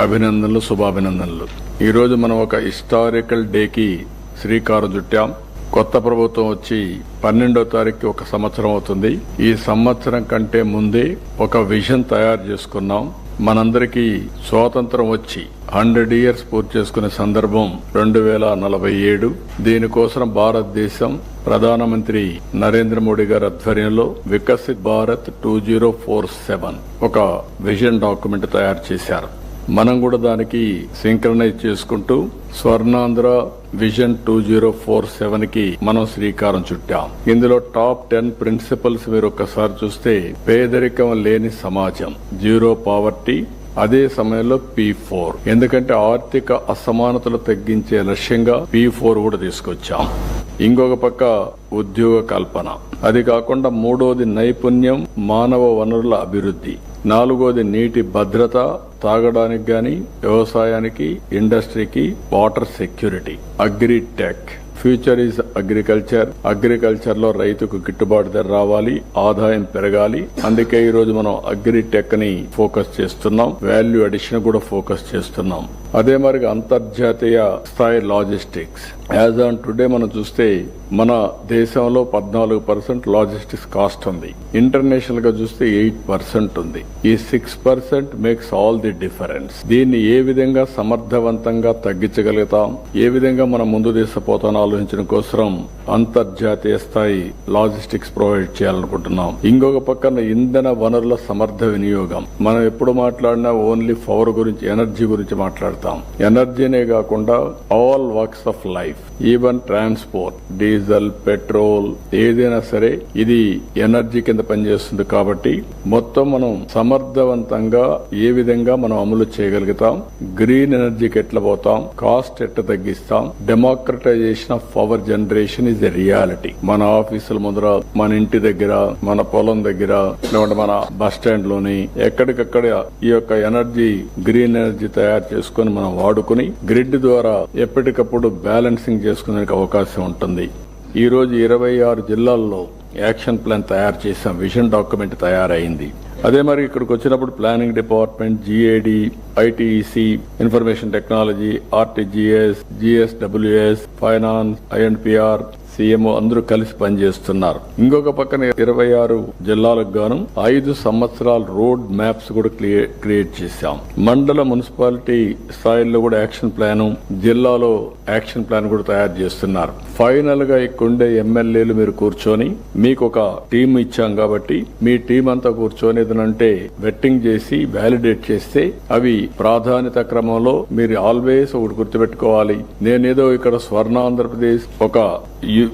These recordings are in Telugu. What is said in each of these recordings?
అభినందనలు శుభాభినందనలు. ఈరోజు మనం ఒక హిస్టారికల్ డేకి శ్రీకారం చుట్టాం. కొత్త ప్రభుత్వం వచ్చి పన్నెండో తారీఖు ఒక సంవత్సరం అవుతుంది. ఈ సంవత్సరం కంటే ముందే ఒక విజన్ తయారు చేసుకున్నాం. మనందరికీ స్వాతంత్రం వచ్చి హండ్రెడ్ ఇయర్స్ పూర్తి చేసుకునే సందర్భం రెండు వేల నలభై ఏడు. దీనికోసం భారతదేశం ప్రధానమంత్రి నరేంద్ర మోడీ గారి ఆధ్వర్యంలో Viksit Bharat two zero four seven ఒక విజన్ డాక్యుమెంట్ తయారు చేశారు. మనం కూడా దానికి సింక్రనైజ్ చేసుకుంటూ Swarnandhra vision two zero four సెవెన్కి మనం శ్రీకారం చుట్టాం. ఇందులో టాప్ టెన్ ప్రిన్సిపల్స్ మీరు ఒక్కసారి చూస్తే పేదరికం లేని సమాజం. జీరో పావర్టీ అదే సమయంలో పి ఫోర్. ఎందుకంటే ఆర్థిక అసమానతలు తగ్గించే లక్ష్యంగా పి ఫోర్ కూడా తీసుకొచ్చాం. ఇంకొక పక్క ఉద్యోగ కల్పన. అది కాకుండా మూడోది నైపుణ్యం మానవ వనరుల అభివృద్ధి. నాలుగోది నీటి భద్రత తాగడానికి కానీ వ్యవసాయానికి ఇండస్ట్రీకి water security agritech. Future is agriculture. అగ్రికల్చర్లో రైతుకు గిట్టుబాటు ధర రావాలి ఆదాయం పెరగాలి. అందుకే ఈ రోజు మనం అగ్రిటెక్ని ఫోకస్ చేస్తున్నాం. వాల్యూ అడిషన్ కూడా ఫోకస్ చేస్తున్నాం. అదే మరి అంతర్జాతీయ స్థాయి లాజిస్టిక్స్. యాజ్ ఆన్ టుడే మనం చూస్తే మన దేశంలో పద్నాలుగు పర్సెంట్ లాజిస్టిక్స్ కాస్ట్ ఉంది. ఇంటర్నేషనల్గా చూస్తే ఎయిట్ పర్సెంట్ ఉంది. ఈ six percent makes all the difference దీన్ని ఏ విధంగా సమర్థవంతంగా తగ్గించగలుగుతాం? ఏ విధంగా మనం ముందు తీసుకుపోతాం ఆలోచించడం కోసం అంతర్జాతీయ స్థాయి లాజిస్టిక్స్ ప్రొవైడ్ చేయాలనుకుంటున్నాం. ఇంకొక పక్కన ఇంధన వనరుల సమర్థ వినియోగం. మనం ఎప్పుడు మాట్లాడినా ఓన్లీ పవర్ గురించి ఎనర్జీ గురించి మాట్లాడుతాం. ఎనర్జీనే కాకుండా all works of life. Even transport diesel petrol ఏదైనా సరే ఇది ఎనర్జీ కింద పనిచేస్తుంది కాబట్టి మొత్తం మనం సమర్థవంతంగా ఏ విధంగా మనం అమలు చేయగలుగుతాం గ్రీన్ ఎనర్జీకి ఎట్లా పోతాం కాస్ట్ ఎట్లా తగ్గిస్తాం democratisation of power generation is a reality మన ఆఫీసుల ముందర మన ఇంటి దగ్గర మన పొలం దగ్గర లేకుంటే మన బస్ స్టాండ్లోని ఎక్కడికక్కడ ఈ యొక్క ఎనర్జీ గ్రీన్ ఎనర్జీ తయారు చేసుకుని మనం వాడుకుని గ్రిడ్ ద్వారా ఎప్పటికప్పుడు బ్యాలెన్సింగ్ చేసుకునే అవకాశం ఉంటుంది. ఈ రోజు ఇరవై ఆరు జిల్లాల్లో యాక్షన్ ప్లాన్ తయారు చేసాం విజన్ డాక్యుమెంట్ తయారైంది. అదే మరి ఇక్కడికి వచ్చినప్పుడు planning department GAD ITC information technology RTGS GSWS finance INPR CMO అందరూ కలిసి పనిచేస్తున్నారు. ఇంకొక పక్కన ఇరవై ఆరు జిల్లాలకు గాను ఐదు సంవత్సరాల రోడ్ మ్యాప్స్ కూడా క్రియేట్ చేశాం. మండల మున్సిపాలిటీ స్థాయిలో కూడా యాక్షన్ ప్లాన్ జిల్లాలో యాక్షన్ ప్లాన్ కూడా తయారు చేస్తున్నారు. ఫైనల్గా ఇక్కడుండే ఎమ్మెల్యేలు మీరు కూర్చొని మీకు ఒక టీం ఇచ్చాం కాబట్టి మీ టీం అంతా కూర్చొని ఏదనంటే వెట్టింగ్ చేసి వ్యాలిడేట్ చేస్తే అవి ప్రాధాన్యత క్రమంలో మీరు ఆల్వేస్ ఒకటి గుర్తుపెట్టుకోవాలి. నేనేదో ఇక్కడ స్వర్ణ ఆంధ్రప్రదేశ్ ఒక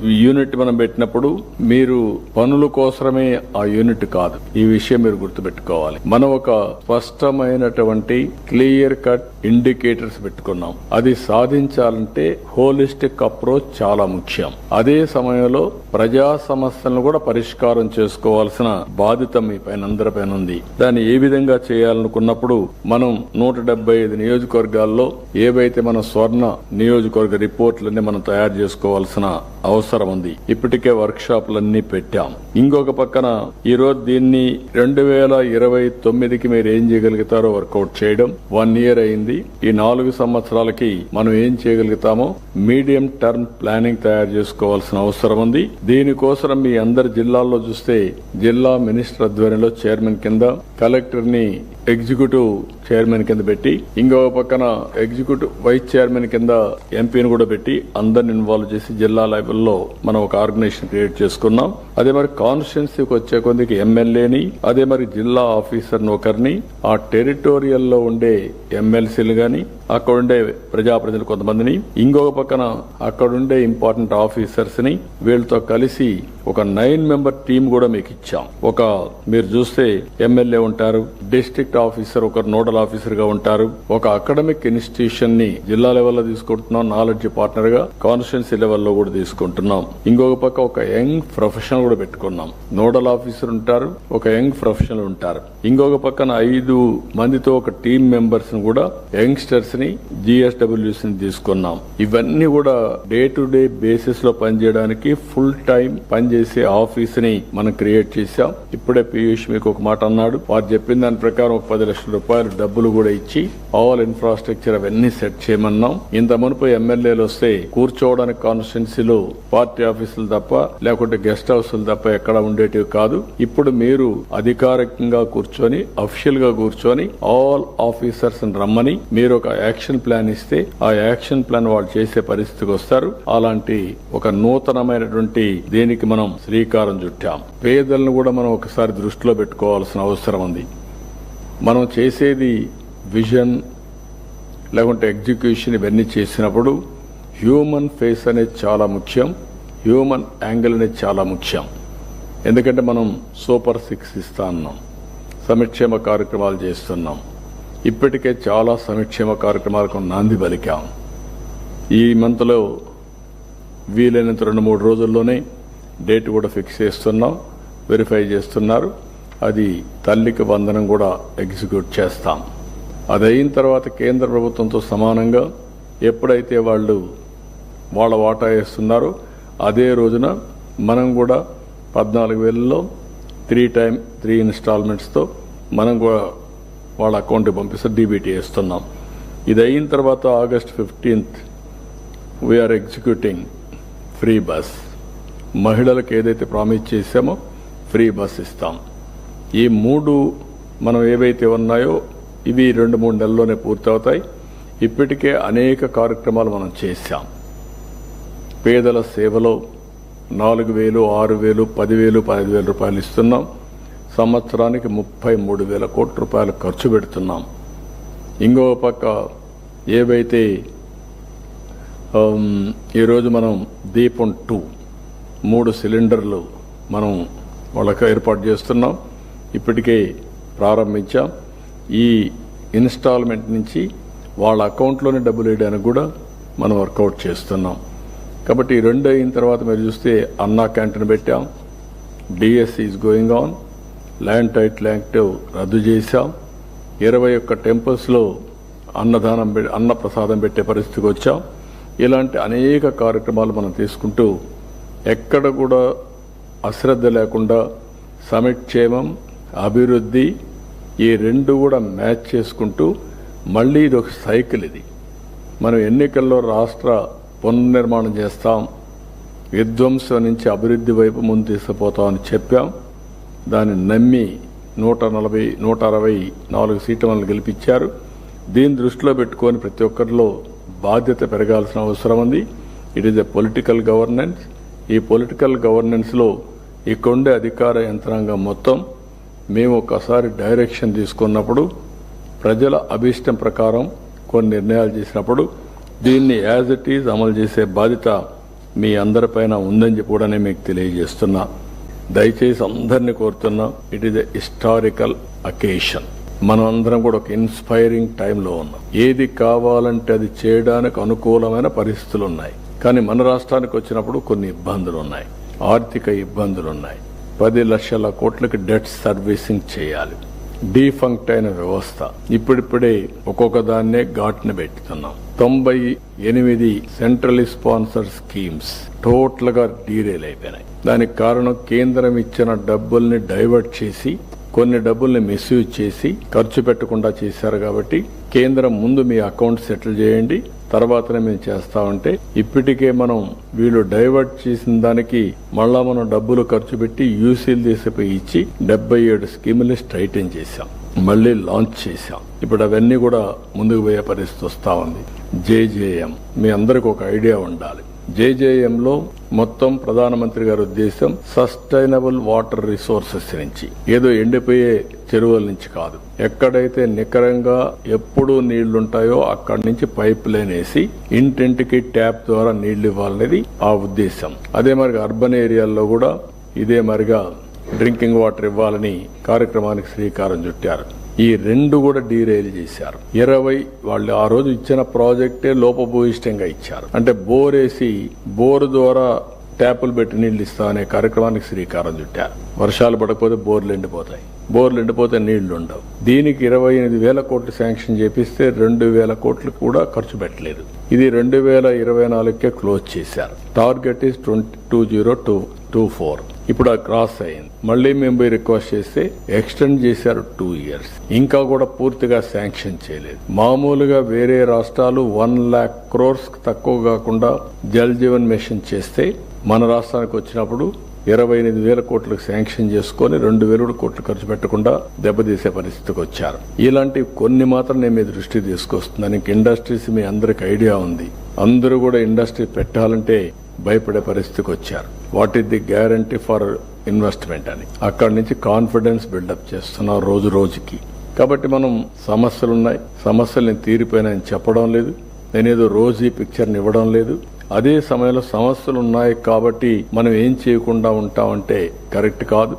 యూనిట్ మనం పెట్టినప్పుడు మీరు పనుల కోసమే ఆ యూనిట్ కాదు. ఈ విషయం మీరు గుర్తుపెట్టుకోవాలి. మనం ఒక స్పష్టమైనటువంటి క్లియర్ కట్ ఇండికేటర్స్ పెట్టుకున్నాం. అది సాధించాలంటే హోలిస్టిక్ అప్రోచ్ చాలా ముఖ్యం. అదే సమయంలో ప్రజా సమస్యలను కూడా పరిష్కారం చేసుకోవాల్సిన బాధ్యత మీ పైన అందరి పైన ఉంది. దాన్ని ఏ విధంగా చేయాలనుకున్నప్పుడు మనం నూట డెబ్బై ఐదు నియోజకవర్గాల్లో ఏవైతే మన స్వర్ణ నియోజకవర్గ రిపోర్ట్లన్నీ మనం తయారు చేసుకోవాల్సిన అవసరం అవసరం ఉంది ఇప్పటికే వర్క్ షాపులన్నీ పెట్టాం. ఇంకొక పక్కన ఈరోజు దీన్ని రెండు వేల ఇరవై తొమ్మిదికి మీరు ఏం చేయగలుగుతారో వర్కౌట్ చేయడం వన్ ఇయర్ అయింది. ఈ నాలుగు సంవత్సరాలకి మనం ఏం చేయగలుగుతామో మీడియం టర్మ్ ప్లానింగ్ తయారు చేసుకోవాల్సిన అవసరం ఉంది. దీనికోసం మీ అందరి జిల్లాల్లో చూస్తే జిల్లా మినిస్టర్ ఆధ్వర్యంలో చైర్మన్ కింద కలెక్టర్ని ఎగ్జిక్యూటివ్ చైర్మన్ కింద పెట్టి ఇంకొక పక్కన ఎగ్జిక్యూటివ్ వైస్ చైర్మన్ కింద ఎంపీని కూడా పెట్టి అందరిని ఇన్వాల్వ్ చేసి జిల్లా లెవెల్లో మనం ఒక ఆర్గనైజేషన్ క్రియేట్ చేసుకున్నాం. అదే మరి కాన్స్టిట్యున్సీకి వచ్చే కొద్దికి ఎమ్మెల్యేని అదే మరి జిల్లా ఆఫీసర్ని ఒకరిని ఆ టెరిటోరియల్లో ఉండే ఎమ్మెల్సీలు కానీ అక్కడుండే ప్రజాప్రతినిధులు కొంతమందిని ఇంకొక పక్కన అక్కడుండే ఇంపార్టెంట్ ఆఫీసర్స్ని వీళ్ళతో కలిసి ఒక నైన్ మెంబర్ టీం కూడా మీకు ఇచ్చాం. ఒక మీరు చూస్తే ఎమ్మెల్యే ఉంటారు డిస్ట్రిక్ట్ ఆఫీసర్ ఒక నోడల్ ఆఫీసర్గా ఉంటారు. ఒక అకాడమిక్ ఇన్స్టిట్యూషన్ని జిల్లా లెవెల్లో తీసుకుంటున్నాం నాలెడ్జ్ పార్ట్నర్గా కాన్స్టిట్యున్సీ లెవెల్లో కూడా తీసుకుంటున్నాం. ఇంకొక పక్క ఒక యంగ్ ప్రొఫెషనల్ కూడా పెట్టుకున్నాం. నోడల్ ఆఫీసర్ ఉంటారు ఒక యంగ్ ప్రొఫెషనల్ ఉంటారు. ఇంకొక పక్కన ఐదు మందితో ఒక టీం మెంబర్స్ కూడా యంగ్స్టర్స్ ని జిఎస్డబ్ల్యూస్ని తీసుకున్నాం. ఇవన్నీ కూడా డే టు డే బేసిస్లో పనిచేయడానికి ఫుల్ టైం పనిచేసే ఆఫీస్ని మనం క్రియేట్ చేశాం. ఇప్పుడే పీయూష్ మీకు ఒక మాట అన్నాడు. వారు చెప్పిన దాని ప్రకారం ఒక పది లక్షల రూపాయలు డబ్బులు కూడా ఇచ్చి ఆల్ ఇన్ఫ్రాస్ట్రక్చర్ అవన్నీ సెట్ చేయమన్నాం. ఇంత మునుపు ఎమ్మెల్యేలు వస్తే కూర్చోవడానికి కాన్స్టిట్యున్సీలో పార్టీ ఆఫీసులు తప్ప లేకుంటే గెస్ట్ హౌస్లు తప్ప ఎక్కడ ఉండేటివి కాదు. ఇప్పుడు మీరు అధికారికంగా కూర్చొని అఫీషియల్గా కూర్చొని ఆల్ ఆఫీసర్స్ రమ్మని మీరు ఒక యాక్షన్ ప్లాన్ ఇస్తే ఆ యాక్షన్ ప్లాన్ వాళ్ళు చేసే పరిస్థితికి వస్తారు. అలాంటి ఒక నూతనమైనటువంటి దేనికి మనం శ్రీకారం చుట్టాం. పేదలను కూడా మనం ఒకసారి దృష్టిలో పెట్టుకోవాల్సిన అవసరం ఉంది. మనం చేసేది విజన్ లేకుంటే ఎగ్జిక్యూషన్ ఇవన్నీ చేసినప్పుడు హ్యూమన్ ఫేస్ అనేది చాలా ముఖ్యం. హ్యూమన్ యాంగిల్ అనేది చాలా ముఖ్యం. ఎందుకంటే మనం సూపర్ సిక్స్ ఇస్తా ఉన్నాం సంక్షేమ కార్యక్రమాలు చేస్తున్నాం. ఇప్పటికే చాలా సంక్షేమ కార్యక్రమాలకు నాంది పలికాం. ఈ మంత్లో వీలైనంత రెండు మూడు రోజుల్లోనే డేట్ కూడా ఫిక్స్ చేస్తున్నాం వెరిఫై చేస్తున్నారు. అది తల్లికి వందనం కూడా ఎగ్జిక్యూట్ చేస్తాం. అది అయిన తర్వాత కేంద్ర ప్రభుత్వంతో సమానంగా ఎప్పుడైతే వాళ్ళు వాళ్ళ వాటా వేస్తున్నారో అదే రోజున మనం కూడా పద్నాలుగు వేలలో త్రీ టైం త్రీ ఇన్స్టాల్మెంట్స్తో మనం కూడా వాళ్ళ అకౌంట్కి పంపిస్తే డీబీటీ వేస్తున్నాం. ఇది అయిన తర్వాత August fifteenth we're executing free bus మహిళలకు ఏదైతే ప్రామిస్ చేశామో ఫ్రీ బస్ ఇస్తాం. ఈ మూడు మనం ఏవైతే ఉన్నాయో ఇవి రెండు మూడు నెలల్లోనే పూర్తవుతాయి. ఇప్పటికే అనేక కార్యక్రమాలు మనం చేశాం. పేదల సేవలో నాలుగు వేలు ఆరు వేలు పదివేలు పదిహేను వేల రూపాయలు ఇస్తున్నాం. సంవత్సరానికి ముప్పై మూడు వేల కోట్ల రూపాయలు ఖర్చు పెడుతున్నాం. ఇంకో పక్క ఏవైతే ఈరోజు మనం దీపం టూ మూడు సిలిండర్లు మనం వాళ్ళకి ఏర్పాటు చేస్తున్నాం. ఇప్పటికే ప్రారంభించాం. ఈ ఇన్స్టాల్మెంట్ నుంచి వాళ్ళ అకౌంట్లోనే డబ్బులు వేయడానికి కూడా మనం వర్కౌట్ చేస్తున్నాం. కాబట్టి ఈ రెండు అయిన తర్వాత మీరు చూస్తే అన్నా క్యాంటీన్ పెట్టాం. DS is going on. Land title act రద్దు చేశాం. ఇరవై ఒక్క టెంపుల్స్లో అన్నదానం పె- అన్న ప్రసాదం పెట్టే పరిస్థితికి వచ్చాం. ఇలాంటి అనేక కార్యక్రమాలు మనం తీసుకుంటూ ఎక్కడ కూడా అశ్రద్ధ లేకుండా సమక్షేమం అభివృద్ధి ఈ రెండు కూడా మ్యాచ్ చేసుకుంటూ మళ్ళీ ఇది ఒక సైకిల్ ఇది. మనం ఎన్నికల్లో రాష్ట్ర పునర్నిర్మాణం చేస్తాం విధ్వంసం నుంచి అభివృద్ధి వైపు ముందు తీసుకుపోతామని చెప్పాం. దాన్ని నమ్మి నూట నలభై నూట అరవై నాలుగు సీట్లను గెలిపించారు. దీన్ని దృష్టిలో పెట్టుకొని ప్రతి ఒక్కరిలో బాధ్యత పెరగాల్సిన అవసరం ఉంది. It is a political governance ఈ పొలిటికల్ గవర్నెన్స్లో ఇక్కడుండే అధికార యంత్రాంగం మొత్తం మేము ఒకసారి డైరెక్షన్ తీసుకున్నప్పుడు ప్రజల అభీష్టం ప్రకారం కొన్ని నిర్ణయాలు చేసినప్పుడు దీన్ని యాజ్ ఇట్ ఈజ్ అమలు చేసే బాధ్యత మీ అందరిపైన ఉందని చెప్పి కూడా నేను మీకు తెలియజేస్తున్నా. దయచేసి అందరిని కోరుతున్నా. It is a historical occasion మనం అందరం కూడా ఒక ఇన్స్పైరింగ్ టైంలో ఉన్నాం. ఏది కావాలంటే అది చేయడానికి అనుకూలమైన పరిస్థితులు ఉన్నాయి. కానీ మన రాష్ట్రానికి వచ్చినప్పుడు కొన్ని ఇబ్బందులు ఉన్నాయి. ఆర్థిక ఇబ్బందులు ఉన్నాయి. పది లక్షల కోట్లకి డెట్ సర్వీసింగ్ చేయాలి. డీఫంక్ట్ అయిన వ్యవస్థ. ఇప్పుడిప్పుడే ఒక్కొక్క దాన్నే ఘాట్ని పెట్టుతున్నాం. తొంభై ఎనిమిది సెంట్రల్ స్పాన్సర్ స్కీమ్స్ టోటల్గా డీరేల్ అయిపోయినాయి. దానికి కారణం కేంద్రం ఇచ్చిన డబ్బుల్ని డైవర్ట్ చేసి కొన్ని డబ్బుల్ని మిస్యూజ్ చేసి ఖర్చు పెట్టకుండా చేశారు కాబట్టి కేంద్రం ముందు మీ అకౌంట్ సెటిల్ చేయండి. తర్వాతనే మేము చేస్తామంటే ఇప్పటికే మనం వీళ్ళు డైవర్ట్ చేసిన దానికి మళ్ళా మనం డబ్బులు ఖర్చు పెట్టి యూసీలు తీసిపోయి ఇచ్చి డెబ్బై ఏడు స్కీములు స్ట్రైటన్ చేశాం. మళ్ళీ లాంచ్ చేశాం. ఇప్పుడు అవన్నీ కూడా ముందుకు పోయే పరిస్థితి వస్తా ఉంది. జేజేఎం. మీ అందరికి ఒక ఐడియా ఉండాలి. జేజేఎంలో మొత్తం ప్రధానమంత్రి గారి ఉద్దేశం సస్టైనబుల్ వాటర్ రిసోర్సెస్ నుంచి. ఏదో ఎండిపోయే చెరువుల నుంచి కాదు. ఎక్కడైతే నికరంగా ఎప్పుడు నీళ్ళుంటాయో అక్కడి నుంచి పైప్ లైన్ వేసి ఇంటింటికి ట్యాప్ ద్వారా నీళ్ళు ఇవ్వాలనేది ఆ ఉద్దేశం. అదే మరి అర్బన్ ఏరియాల్లో కూడా ఇదే మరిగా డ్రింకింగ్ వాటర్ ఇవ్వాలని కార్యక్రమానికి శ్రీకారం చుట్టారు. ఈ రెండు కూడా డీరైల్ చేశారు. ఇరవై వాళ్ళు ఆ రోజు ఇచ్చిన ప్రాజెక్టే లోపభూయిష్టంగా ఇచ్చారు. అంటే బోర్ వేసి బోర్ ద్వారా ట్యాపులు పెట్టి నీళ్ళు ఇస్తా అనే కార్యక్రమానికి శ్రీకారం చుట్టారు. వర్షాలు పడకపోతే బోర్లు ఎండిపోతాయి. బోర్లు ఎండిపోతే నీళ్ళు ఉండవు. దీనికి ఇరవై ఎనిమిది వేల కోట్లు శాంక్షన్ చేపిస్తే రెండు వేల కోట్లు కూడా ఖర్చు పెట్టలేదు. ఇది రెండు వేల ఇరవై నాలుగుకే క్లోజ్ చేశారు. Target is twenty two zero two two four. ఇప్పుడు ఆ క్రాస్ అయింది. మళ్ళీ మేము పోయి రిక్వెస్ట్ చేస్తే ఎక్స్టెండ్ చేశారు టూ ఇయర్స్ ఇంకా కూడా పూర్తిగా శాంక్షన్ చేయలేదు. మామూలుగా వేరే రాష్ట్రాలు వన్ లాక్ క్రోర్స్ తక్కువ కాకుండా జల్ జీవన్ మిషన్ చేస్తే మన రాష్ట్రానికి వచ్చినప్పుడు ఇరవై ఎనిమిది వేల కోట్లకు శాంక్షన్ చేసుకుని రెండు వేల కోట్లు ఖర్చు పెట్టకుండా దెబ్బతీసే పరిస్థితికి వచ్చారు. ఇలాంటి కొన్ని మాత్రం నేను మీ దృష్టి తీసుకొస్తున్నాను. ఇండస్ట్రీస్ మీ అందరికి ఐడియా ఉంది. అందరూ కూడా ఇండస్ట్రీ పెట్టాలంటే భయపడే పరిస్థితికి వచ్చారు. What is the guarantee for investment అని. అక్కడి నుంచి కాన్ఫిడెన్స్ బిల్డప్ చేస్తున్నాం రోజు రోజుకి. కాబట్టి మనం సమస్యలు ఉన్నాయి. సమస్యలు నేను తీరిపోయినాయని చెప్పడం లేదు. నేనేదో రోజీ పిక్చర్ని ఇవ్వడం లేదు. అదే సమయంలో సమస్యలు ఉన్నాయి కాబట్టి మనం ఏం చేయకుండా ఉంటామంటే కరెక్ట్ కాదు.